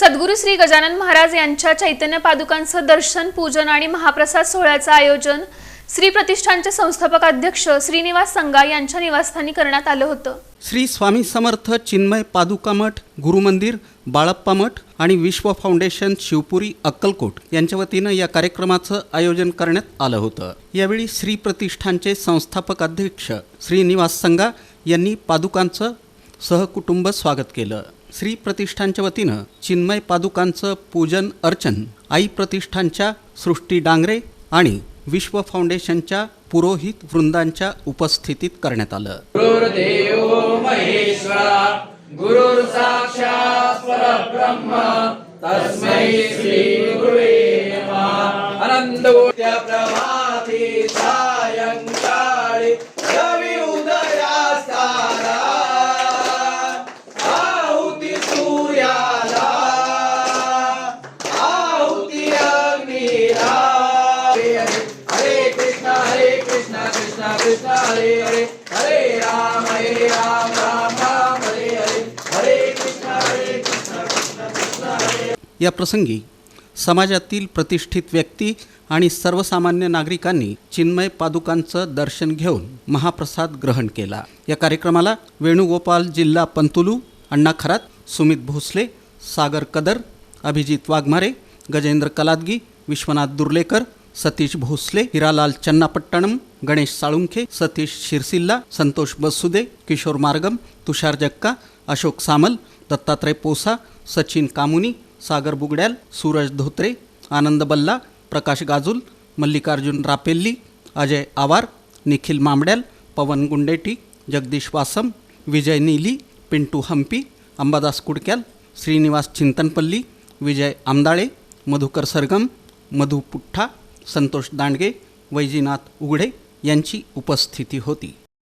श्री गजानन महाराज यांच्या चैतन्य पादुकांचं दर्शन पूजन आणि महाप्रसाद सोहळ्याचं आयोजन श्री प्रतिष्ठानचे संस्थापक अध्यक्ष श्रीनिवास संगा यांच्या निवासस्थानी करण्यात आलं होतं. श्री स्वामी समर्थ चिन्मय पादुका मठ गुरुमंदिर बाळप्पा मठ आणि विश्व फाउंडेशन शिवपुरी अक्कलकोट यांच्या वतीनं या कार्यक्रमाचं आयोजन करण्यात आलं होतं. यावेळी श्री प्रतिष्ठानचे संस्थापक अध्यक्ष श्रीनिवास संगा यांनी पादुकांचं सहकुटुंब स्वागत केलं. श्री प्रतिष्ठानच्या वतीनं चिन्मय पादुकांचं पूजन अर्चन आई प्रतिष्ठानच्या सृष्टी डांगरे आणि विश्व फाउंडेशनच्या पुरोहित वृंदांच्या उपस्थितीत करण्यात आलं. गुरुर्देवो कृष्ण हरे हरे हरे राम हरे राम राम राम हरे हरे हरे कृष्ण हरे कृष्ण कृष्ण कृष्ण हरे या प्रसंगी समाजातील प्रतिष्ठित व्यक्ती आणि सर्वसामान्य नागरिकांनी चिन्मय पादुकांचं दर्शन घेऊन महाप्रसाद ग्रहण केला. या कार्यक्रमाला वेणुगोपाल जिल्हा पंतुलू अण्णा खरात सुमित भोसले सागर कदर अभिजित वाघमारे गजेंद्र कलादगी विश्वनाथ दुर्लेकर सतीश भोसले हिरालाल चन्नापट्टणम गणेश साळुंखे सतीश शिरसिल्ला संतोष बसुदे किशोर मार्गम तुषार जक्का अशोक सामल दत्तात्रय पोसा सचिन कामुनी सागर बुगड्याल सूरज धोत्रे आनंद बल्ला प्रकाश गाजुल मल्लिकार्जुन रापेल्ली अजय आवार निखिल मामड्याल पवन गुंडेटी जगदीश वासम विजय नीली पिंटू हंपी अंबादास कुडक्याल श्रीनिवास चिंतनपल्ली विजय आमदाळे मधुकर सरगम मधु पुठ्ठा संतोष दांडगे वैजीनाथ उघडे यांची उपस्थिती होती.